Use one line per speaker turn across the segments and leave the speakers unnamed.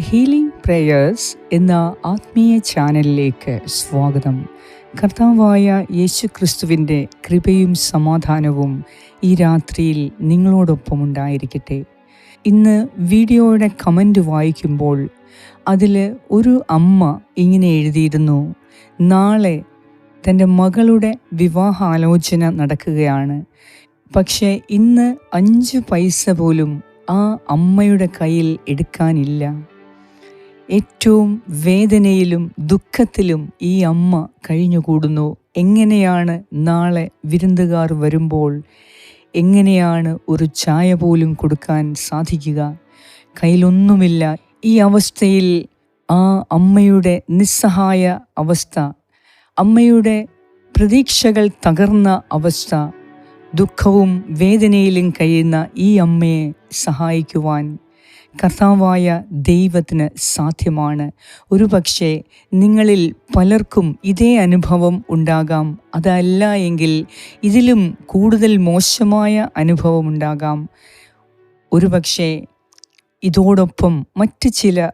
Healing prayers എന്ന ആത്മീയ ചാനലിലേക്ക് സ്വാഗതം. കർത്താവായ യേശു ക്രിസ്തുവിന്റെ കൃപയും സമാധാനവും ഈ രാത്രിയിൽ നിങ്ങളോടൊപ്പം ഉണ്ടായിരിക്കട്ടെ. ഇന്ന് വീഡിയോയുടെ കമന്റ് വായിക്കുമ്പോൾ അതിൽ ഒരു അമ്മ ഇങ്ങനെ എഴുതിയിരുന്നു നാളെ തന്റെ മകളുടെ വിവാഹാലോചന നടക്കുകയാണ്. പക്ഷേ ഇന്ന് അഞ്ച് പൈസ പോലും ആ അമ്മയുടെ കയ്യിൽ എടുക്കാനില്ല. ഏറ്റവും വേദനയിലും ദുഃഖത്തിലും ഈ അമ്മ കഴിഞ്ഞുകൂടുന്നു. എങ്ങനെയാണ് നാളെ വിരുന്നുകാർ വരുമ്പോൾ എങ്ങനെയാണ് ഒരു ചായ പോലും കൊടുക്കാൻ സാധിക്കുക? കയ്യിലൊന്നുമില്ല. ഈ അവസ്ഥയിൽ ആ അമ്മയുടെ നിസ്സഹായ അവസ്ഥ അമ്മയുടെ പ്രതീക്ഷകൾ തകർന്ന അവസ്ഥ ദുഃഖവും വേദനയിലും കഴിയുന്ന ഈ അമ്മയെ സഹായിക്കുവാൻ കർത്താവായ ദൈവത്തിന് സാധ്യമാണ്. ഒരു പക്ഷേ നിങ്ങളിൽ പലർക്കും ഇതേ അനുഭവം ഉണ്ടാകാം. അതല്ല എങ്കിൽ ഇതിലും കൂടുതൽ മോശമായ അനുഭവം ഉണ്ടാകാം. ഒരു പക്ഷേ ഇതോടൊപ്പം മറ്റ് ചില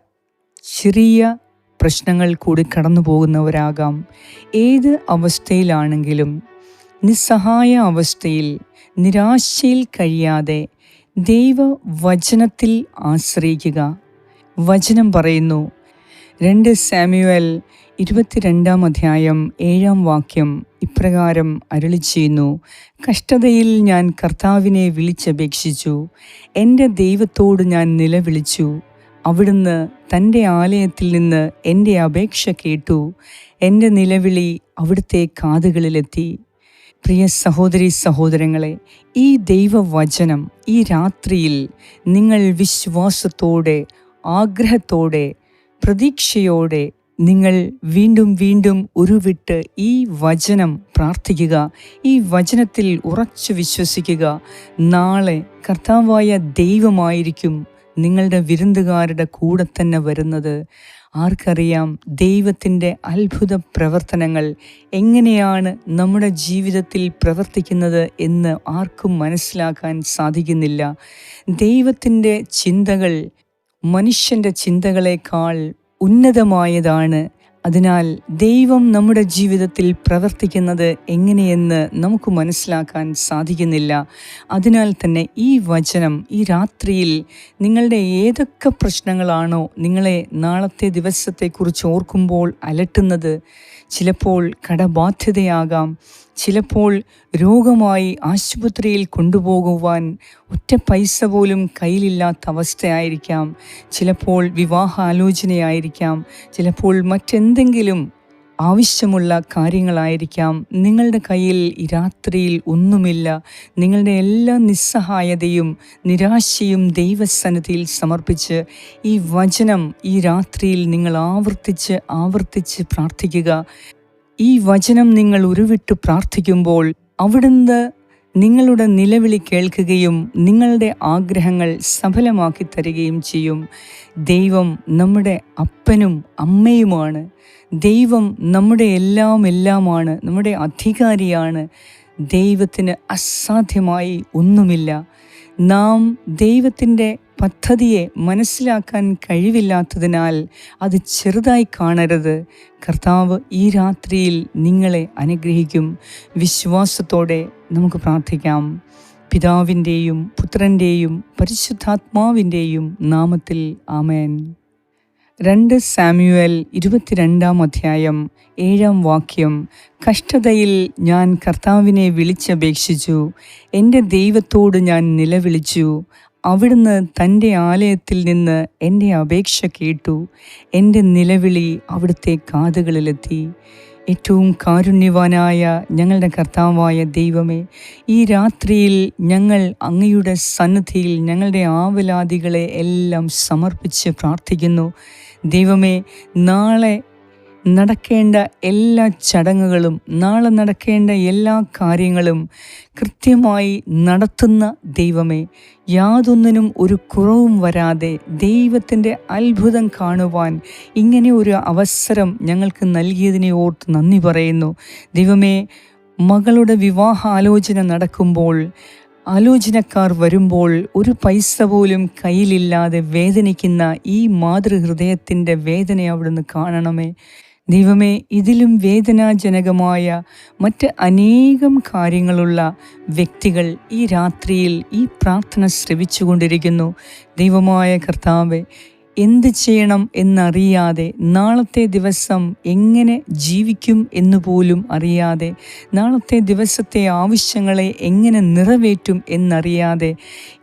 ചെറിയ പ്രശ്നങ്ങൾ കൂടി കടന്നു പോകുന്നവരാകാം ഏത് അവസ്ഥയിലാണെങ്കിലും നിസ്സഹായ അവസ്ഥയിൽ നിരാശയിൽ കഴിയാതെ ദൈവവചനത്തിൽ ആശ്രയിക്കുക. വചനം പറയുന്നു. രണ്ട് സാമ്യുവൽ ഇരുപത്തിരണ്ടാം അധ്യായം ഏഴാം വാക്യം ഇപ്രകാരം അരുളി ചെയ്യുന്നു. കഷ്ടതയിൽ ഞാൻ കർത്താവിനെ വിളിച്ചപേക്ഷിച്ചു. എന്റെ ദൈവത്തോട് ഞാൻ നിലവിളിച്ചു. അവിടുന്ന് തന്റെ ആലയത്തിൽ നിന്ന് എന്റെ അപേക്ഷ കേട്ടു. എന്റെ നിലവിളി അവിടുത്തെ കാതുകളിലെത്തി. പ്രിയ സഹോദരി സഹോദരങ്ങളെ ഈ ദൈവവചനം ഈ രാത്രിയിൽ നിങ്ങൾ വിശ്വാസത്തോടെ ആഗ്രഹത്തോടെ പ്രതീക്ഷയോടെ നിങ്ങൾ വീണ്ടും വീണ്ടും ഉരുവിട്ട് ഈ വചനം പ്രാർത്ഥിക്കുക ഈ വചനത്തിൽ ഉറച്ചു വിശ്വസിക്കുക. നാളെ കർത്താവായ ദൈവമായിരിക്കും നിങ്ങളുടെ വിരുന്നുകാരുടെ കൂടെ തന്നെ വരുന്നത്. ആർക്കറിയാം ദൈവത്തിന്റെ അത്ഭുത പ്രവർത്തനങ്ങൾ എങ്ങനെയാണ് നമ്മുടെ ജീവിതത്തിൽ പ്രവർത്തിക്കുന്നത് എന്ന് ആർക്കും മനസ്സിലാക്കാൻ സാധിക്കുന്നില്ല. ദൈവത്തിന്റെ ചിന്തകൾ മനുഷ്യന്റെ ചിന്തകളെക്കാൾ ഉന്നതമായതാണ് അതിനാൽ ദൈവം നമ്മുടെ ജീവിതത്തിൽ പ്രവർത്തിക്കുന്നത് എങ്ങനെയെന്ന് നമുക്ക് മനസ്സിലാക്കാൻ സാധിക്കുന്നില്ല. അതിനാൽ തന്നെ ഈ വചനം ഈ രാത്രിയിൽ നിങ്ങളുടെ ഏതൊക്കെ പ്രശ്നങ്ങളാണോ നിങ്ങളെ നാളത്തെ ദിവസത്തെക്കുറിച്ച് ഓർക്കുമ്പോൾ അലട്ടുന്നത് ചിലപ്പോൾ കടബാധ്യതയാകാം. ചിലപ്പോൾ രോഗമായി ആശുപത്രിയിൽ കൊണ്ടുപോകുവാൻ ഒറ്റ പൈസ പോലും കയ്യിലില്ലാത്ത അവസ്ഥയായിരിക്കാം. ചിലപ്പോൾ വിവാഹാലോചനയായിരിക്കാം. ചിലപ്പോൾ മറ്റെന്തെങ്കിലും ആവശ്യമുള്ള കാര്യങ്ങളായിരിക്കാം. നിങ്ങളുടെ കയ്യിൽ ഈ രാത്രിയിൽ ഒന്നുമില്ല. നിങ്ങളുടെ എല്ലാ നിസ്സഹായതയും നിരാശയും ദൈവസന്നിധിയിൽ സമർപ്പിച്ച് ഈ വചനം ഈ രാത്രിയിൽ നിങ്ങൾ ആവർത്തിച്ച് ആവർത്തിച്ച് പ്രാർത്ഥിക്കുക. ഈ വചനം നിങ്ങൾ ഉരുവിട്ട് പ്രാർത്ഥിക്കുമ്പോൾ അവിടുന്ന് നിങ്ങളുടെ നിലവിളി കേൾക്കുകയും നിങ്ങളുടെ ആഗ്രഹങ്ങൾ സഫലമാക്കി തരികയും ചെയ്യും. ദൈവം നമ്മുടെ അപ്പനും അമ്മയുമാണ്. ദൈവം നമ്മുടെ എല്ലാം എല്ലാമാണ്. നമ്മുടെ അധികാരിയാണ്. ദൈവത്തിന് അസാധ്യമായി ഒന്നുമില്ല. നാം ദൈവത്തിന്റെ പദ്ധതിയെ മനസ്സിലാക്കാൻ കഴിവില്ലാത്തതിനാൽ അത് ചെറുതായി കാണരുത്. കർത്താവ് ഈ രാത്രിയിൽ നിങ്ങളെ അനുഗ്രഹിക്കും. വിശ്വാസത്തോടെ നമുക്ക് പ്രാർത്ഥിക്കാം. പിതാവിന്റെയും പുത്രന്റെയും പരിശുദ്ധാത്മാവിന്റെയും നാമത്തിൽ ആമേൻ. രണ്ട് സാമ്യുവൽ ഇരുപത്തിരണ്ടാം അധ്യായം ഏഴാം വാക്യം. കഷ്ടതയിൽ ഞാൻ കർത്താവിനെ വിളിച്ചപേക്ഷിച്ചു. എന്റെ ദൈവത്തോട് ഞാൻ നിലവിളിച്ചു. അവിടുന്ന് തന്റെ ആലയത്തിൽ നിന്ന് എന്റെ അപേക്ഷ കേട്ടു. എന്റെ നിലവിളി അവിടുത്തെ കാതുകളിലെത്തി. ഏറ്റവും കാരുണ്യവാനായ ഞങ്ങളുടെ കർത്താവായ ദൈവമേ ഈ രാത്രിയിൽ ഞങ്ങൾ അങ്ങയുടെ സന്നദ്ധിയിൽ ഞങ്ങളുടെ ആവലാദികളെ എല്ലാം സമർപ്പിച്ച് പ്രാർത്ഥിക്കുന്നു. ദൈവമേ നാളെ നടക്കേണ്ട എല്ലാ ചടങ്ങുകളും നാളെ നടക്കേണ്ട എല്ലാ കാര്യങ്ങളും കൃത്യമായി നടത്തുന്ന ദൈവമേ യാതൊന്നിനും ഒരു കുറവും വരാതെ ദൈവത്തിന്റെ അത്ഭുതം കാണുവാൻ ഇങ്ങനെ ഒരു അവസരം ഞങ്ങൾക്ക് നൽകിയതിനെ ഓർത്ത് നന്ദി പറയുന്നു. ദൈവമേ മകളുടെ വിവാഹാലോചന നടക്കുമ്പോൾ ആലോചനക്കാർ വരുമ്പോൾ ഒരു പൈസ പോലും കയ്യിലില്ലാതെ വേദനിക്കുന്ന ഈ മാതൃഹൃദയത്തിന്റെ വേദന അവിടുന്ന് കാണണമേ. ദൈവമേ ഇതിലും വേദനാജനകമായ മറ്റ് അനേകം കാര്യങ്ങളുള്ള വ്യക്തികൾ ഈ രാത്രിയിൽ ഈ പ്രാർത്ഥന ശ്രവിച്ചുകൊണ്ടിരിക്കുന്നു. ദൈവമായ കർത്താവെ എന്ത് ചെയ്യണം എന്നറിയാതെ നാളത്തെ ദിവസം എങ്ങനെ ജീവിക്കും എന്ന് പോലും അറിയാതെ നാളത്തെ ദിവസത്തെ ആവശ്യങ്ങളെ എങ്ങനെ നിറവേറ്റും എന്നറിയാതെ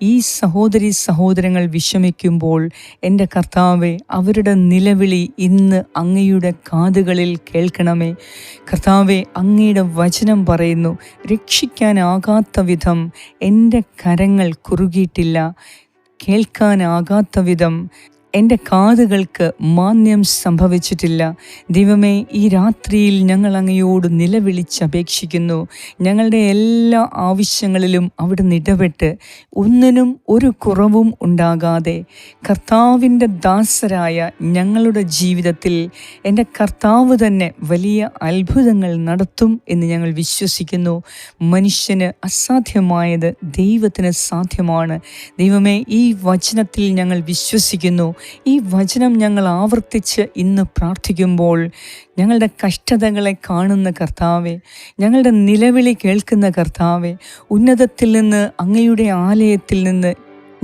ഈ സഹോദരി സഹോദരങ്ങൾ വിഷമിക്കുമ്പോൾ എന്റെ കർത്താവെ അവരുടെ നിലവിളി ഇന്ന് അങ്ങയുടെ കാതുകളിൽ കേൾക്കണമേ. കർത്താവെ അങ്ങയുടെ വചനം പറയുന്നു രക്ഷിക്കാനാകാത്ത വിധം എന്റെ കരങ്ങൾ കുറുകിയിട്ടില്ല. കേൾക്കാനാകാത്ത വിധം എന്റെ കാതുകൾക്ക് മാന്യം സംഭവിച്ചിട്ടില്ല. ദൈവമേ ഈ രാത്രിയിൽ ഞങ്ങൾ അങ്ങയോട് നിലവിളിച്ച് അപേക്ഷിക്കുന്നു ഞങ്ങളുടെ എല്ലാ ആവശ്യങ്ങളിലും അവിടെ ഇടപെട്ട് ഒന്നിനും ഒരു കുറവും ഉണ്ടാകാതെ കർത്താവിന്റെ ദാസരായ ഞങ്ങളുടെ ജീവിതത്തിൽ എന്റെ കർത്താവ് തന്നെ വലിയ അത്ഭുതങ്ങൾ നടത്തും എന്ന് ഞങ്ങൾ വിശ്വസിക്കുന്നു. മനുഷ്യന് അസാധ്യമായത് ദൈവത്തിന് സാധ്യമാണ്. ദൈവമേ ഈ വചനത്തിൽ ഞങ്ങൾ വിശ്വസിക്കുന്നു. ഈ വചനം ഞങ്ങൾ ആവർത്തിച്ച് ഇന്ന് പ്രാർത്ഥിക്കുമ്പോൾ ഞങ്ങളുടെ കഷ്ടതകളെ കാണുന്ന കർത്താവെ ഞങ്ങളുടെ നിലവിളി കേൾക്കുന്ന കർത്താവെ ഉന്നതത്തിൽ നിന്ന് അങ്ങയുടെ ആലയത്തിൽ നിന്ന്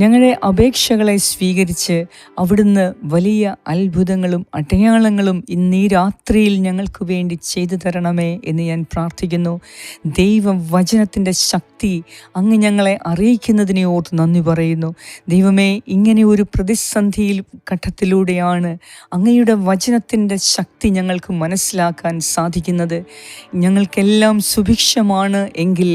ഞങ്ങളുടെ അപേക്ഷകളെ സ്വീകരിച്ച് അവിടുന്ന് വലിയ അത്ഭുതങ്ങളും അടയാളങ്ങളും ഇന്നീ രാത്രിയിൽ ഞങ്ങൾക്ക് വേണ്ടി ചെയ്തു തരണമേ എന്ന് ഞാൻ പ്രാർത്ഥിക്കുന്നു. ദൈവവചനത്തിന്റെ ശക്തി അങ്ങ് ഞങ്ങളെ അറിയിക്കുന്നതിനെ ഓർത്ത് നന്ദി പറയുന്നു. ദൈവമേ ഇങ്ങനെ ഒരു പ്രതിസന്ധിയിൽ ഘട്ടത്തിലൂടെയാണ് അങ്ങയുടെ വചനത്തിന്റെ ശക്തി ഞങ്ങൾക്ക് മനസ്സിലാക്കാൻ സാധിക്കുന്നത്. ഞങ്ങൾക്കെല്ലാം സുഭിക്ഷമാണ് എങ്കിൽ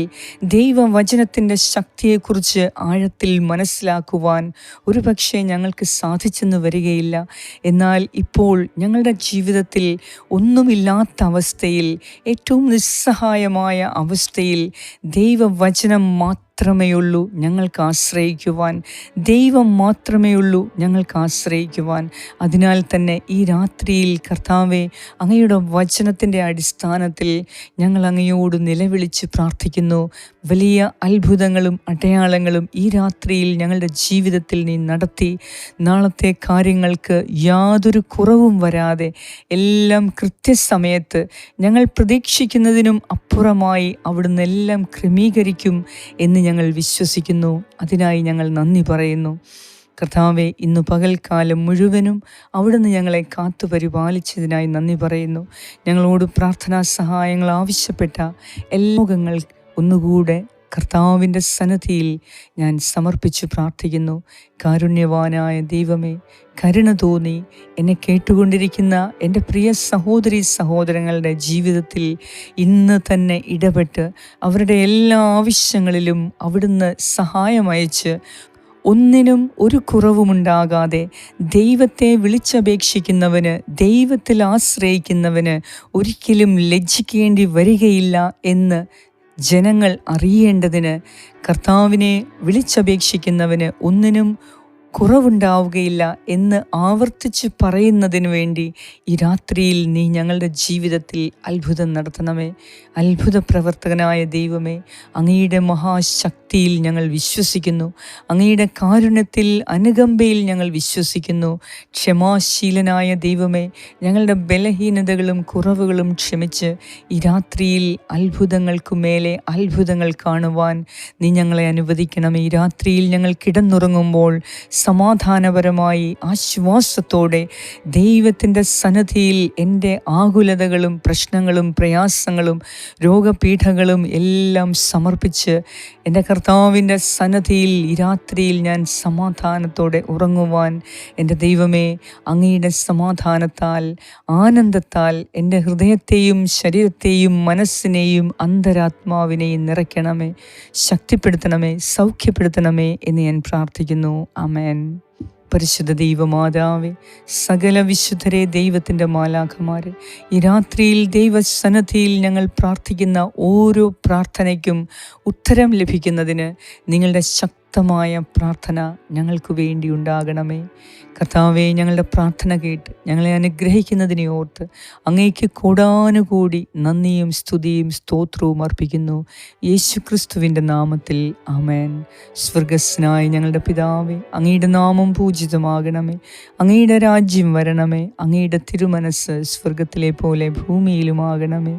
ദൈവവചനത്തിന്റെ ശക്തിയെക്കുറിച്ച് ആഴത്തിൽ മനസ്സിലാക്കാൻ മനസ്സിലാക്കുവാൻ ഒരുപക്ഷെ ഞങ്ങൾക്ക് സാധിച്ചെന്ന് വരികയില്ല. എന്നാൽ ഇപ്പോൾ ഞങ്ങളുടെ ജീവിതത്തിൽ ഒന്നുമില്ലാത്ത അവസ്ഥയിൽ ഏറ്റവും നിസ്സഹായമായ അവസ്ഥയിൽ ദൈവവചനം മാത്രം മാത്രമേയുള്ളൂ ഞങ്ങൾക്ക് ആശ്രയിക്കുവാൻ. ദൈവം മാത്രമേയുള്ളൂ ഞങ്ങൾക്ക് ആശ്രയിക്കുവാൻ. അതിനാൽ തന്നെ ഈ രാത്രിയിൽ കർത്താവെ അങ്ങയുടെ വചനത്തിന്റെ അടിസ്ഥാനത്തിൽ ഞങ്ങൾ അങ്ങയോട് നിലവിളിച്ച് പ്രാർത്ഥിക്കുന്നു. വലിയ അത്ഭുതങ്ങളും അടയാളങ്ങളും ഈ രാത്രിയിൽ ഞങ്ങളുടെ ജീവിതത്തിൽ നീ നടത്തി. നാളത്തെ കാര്യങ്ങൾക്ക് യാതൊരു കുറവും വരാതെ എല്ലാം കൃത്യസമയത്ത് ഞങ്ങൾ പ്രതീക്ഷിക്കുന്നതിനും അപ്പുറമായി അവിടുന്ന് എല്ലാം ക്രമീകരിക്കും എന്ന് ഞങ്ങൾ വിശ്വസിക്കുന്നു. അതിനായി ഞങ്ങൾ നന്ദി പറയുന്നു. കർത്താവെ ഇന്ന് പകൽക്കാലം മുഴുവനും അവിടുന്ന് ഞങ്ങളെ കാത്തു പരിപാലിച്ചതിനായി നന്ദി പറയുന്നു. ഞങ്ങളോട് പ്രാർത്ഥനാ സഹായങ്ങൾ ആവശ്യപ്പെട്ട എല്ലാ ഒന്നുകൂടെ കർത്താവിന്റെ സന്നദ്ധിയിൽ ഞാൻ സമർപ്പിച്ച് പ്രാർത്ഥിക്കുന്നു. കാരുണ്യവാനായ ദൈവമേ കരുണ തോന്നി എന്നെ കേട്ടുകൊണ്ടിരിക്കുന്ന എന്റെ പ്രിയ സഹോദരി സഹോദരങ്ങളുടെ ജീവിതത്തിൽ ഇന്ന് തന്നെ ഇടപെട്ട് അവരുടെ എല്ലാ ആവശ്യങ്ങളിലും അവിടുന്ന് സഹായമയച്ച് ഒന്നിനും ഒരു കുറവുമുണ്ടാകാതെ ദൈവത്തെ വിളിച്ചപേക്ഷിക്കുന്നവന് ദൈവത്തിൽ ആശ്രയിക്കുന്നവന് ഒരിക്കലും ലജ്ജിക്കേണ്ടി വരികയില്ല എന്ന് ജനങ്ങൾ അറിയേണ്ടതിന് കർത്താവിനെ വിളിച്ചപേക്ഷിക്കുന്നവന് ഒന്നിനും കുറവുണ്ടാവുകയില്ല എന്ന് ആവർത്തിച്ച് പറയുന്നതിന് വേണ്ടി ഈ രാത്രിയിൽ നീ ഞങ്ങളുടെ ജീവിതത്തിൽ അത്ഭുതം നടത്തണമേ. അത്ഭുത പ്രവർത്തകനായ ദൈവമേ അങ്ങയുടെ മഹാശക്തിയിൽ ഞങ്ങൾ വിശ്വസിക്കുന്നു. അങ്ങയുടെ കാരുണ്യത്തിൽ അനുകമ്പയിൽ ഞങ്ങൾ വിശ്വസിക്കുന്നു. ക്ഷമാശീലനായ ദൈവമേ ഞങ്ങളുടെ ബലഹീനതകളും കുറവുകളും ക്ഷമിച്ച് ഈ രാത്രിയിൽ അത്ഭുതങ്ങൾക്കു മേലെ അത്ഭുതങ്ങൾ കാണുവാൻ നീ ഞങ്ങളെ അനുവദിക്കണം. ഈ രാത്രിയിൽ ഞങ്ങൾ കിടന്നുറങ്ങുമ്പോൾ സമാധാനപരമായി ആശ്വാസത്തോടെ ദൈവത്തിന്റെ സന്നദ്ധിയിൽ എന്റെ ആകുലതകളും പ്രശ്നങ്ങളും പ്രയാസങ്ങളും രോഗപീഠകളും എല്ലാം സമർപ്പിച്ച് എന്റെ കർത്താവിന്റെ സന്നദ്ധിയിൽ ഈ രാത്രിയിൽ ഞാൻ സമാധാനത്തോടെ ഉറങ്ങുവാൻ എന്റെ ദൈവമേ അങ്ങയുടെ സമാധാനത്താൽ ആനന്ദത്താൽ എന്റെ ഹൃദയത്തെയും ശരീരത്തെയും മനസ്സിനെയും അന്തരാത്മാവിനെയും നിറയ്ക്കണമേ ശക്തിപ്പെടുത്തണമേ സൗഖ്യപ്പെടുത്തണമേ എന്ന് ഞാൻ പ്രാർത്ഥിക്കുന്നു. അമേൻ പരിശുദ്ധ ദൈവമാതാവേ സകല വിശുദ്ധരെ ദൈവത്തിന്റെ മാലാഖമാരെ ഈ രാത്രിയിൽ ദൈവസന്നദ്ധിയിൽ ഞങ്ങൾ പ്രാർത്ഥിക്കുന്ന ഓരോ പ്രാർത്ഥനയ്ക്കും ഉത്തരം ലഭിക്കുന്നതിന് നിങ്ങളുടെ ശക്തി ശക്തമായ പ്രാർത്ഥന ഞങ്ങൾക്ക് വേണ്ടി ഉണ്ടാകണമേ. കർത്താവെ ഞങ്ങളുടെ പ്രാർത്ഥന കേട്ട് ഞങ്ങളെ അനുഗ്രഹിക്കുന്നതിനെ ഓർത്ത് അങ്ങേക്ക് കൂടാനുകൂടി നന്ദിയും സ്തുതിയും സ്തോത്രവും അർപ്പിക്കുന്നു. യേശു ക്രിസ്തുവിന്റെ നാമത്തിൽ അമേൻ സ്വർഗസ്നായ ഞങ്ങളുടെ പിതാവെ അങ്ങയുടെ നാമം പൂജിതമാകണമേ. അങ്ങയുടെ രാജ്യം വരണമേ. അങ്ങയുടെ തിരുമനസ് സ്വർഗത്തിലെ പോലെ ഭൂമിയിലുമാകണമേ.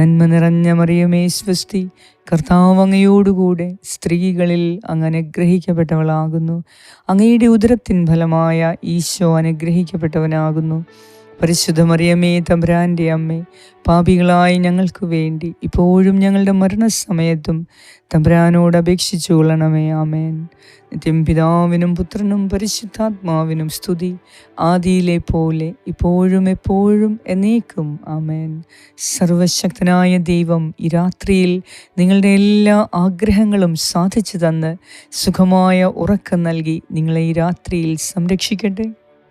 നന്മ നിറഞ്ഞ മറിയമേ സ്വസ്തി. കർത്താവ് അങ്ങയോടുകൂടെ സ്ത്രീകളിൽ അങ്ങ് അനുഗ്രഹിക്കപ്പെട്ടവളാകുന്നു. അങ്ങയുടെ ഉദരത്തിൻ ഫലമായ ഈശോ അനുഗ്രഹിക്കപ്പെട്ടവനാകുന്നു. പരിശുദ്ധ മറിയമ്മേ തമ്പുരാന്റെ അമ്മേ പാപികളായി ഞങ്ങൾക്ക് വേണ്ടി ഇപ്പോഴും ഞങ്ങളുടെ മരണസമയത്തും തമ്പുരാനോട് അപേക്ഷിച്ചു കൊള്ളണമേ ആമേൻ. നിത്യം പിതാവിനും പുത്രനും പരിശുദ്ധാത്മാവിനും സ്തുതി ആദിയിലെ പോലെ ഇപ്പോഴും എപ്പോഴും എന്നേക്കും ആമേൻ. സർവശക്തനായ ദൈവം ഈ രാത്രിയിൽ നിങ്ങളുടെ എല്ലാ ആഗ്രഹങ്ങളും സാധിച്ചു തന്ന് സുഖമായ ഉറക്കം നൽകി നിങ്ങളെ ഈ രാത്രിയിൽ സംരക്ഷിക്കട്ടെ.